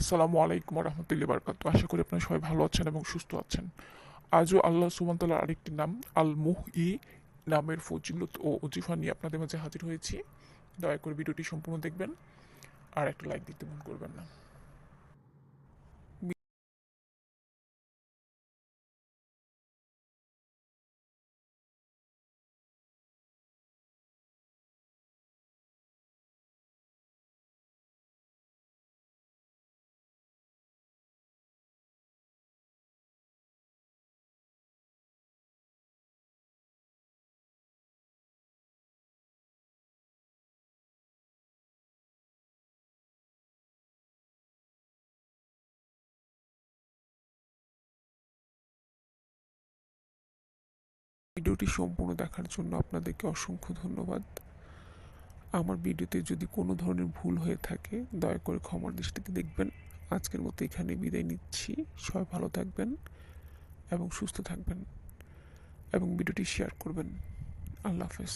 আসসালামু আলাইকুম রহমতুল্লি বারকাত আশা করি আপনারা সবাই ভালো আছেন এবং সুস্থ আছেন। আজও আল্লাহ সুমন্তলার আরেকটি নাম আল মুহ ই নামের ফজিলত ও অজিফা নিয়ে আপনাদের মাঝে হাজির হয়েছি। দয়া করে ভিডিওটি সম্পূর্ণ দেখবেন আর একটা লাইক দিতে ভুল করবেন না। ভিডিওটি সম্পূর্ণ দেখার জন্য আপনাদেরকে অসংখ্য ধন্যবাদ। আমার ভিডিওতে যদি কোনো ধরনের ভুল হয়ে থাকে, দয়া করে ক্ষমার দৃষ্টিতে দেখবেন। আজকের মতো এখানে বিদায় নিচ্ছি। সবাই ভালো থাকবেন এবং সুস্থ থাকবেন এবং ভিডিওটি শেয়ার করবেন। আল্লাহ হাফেজ।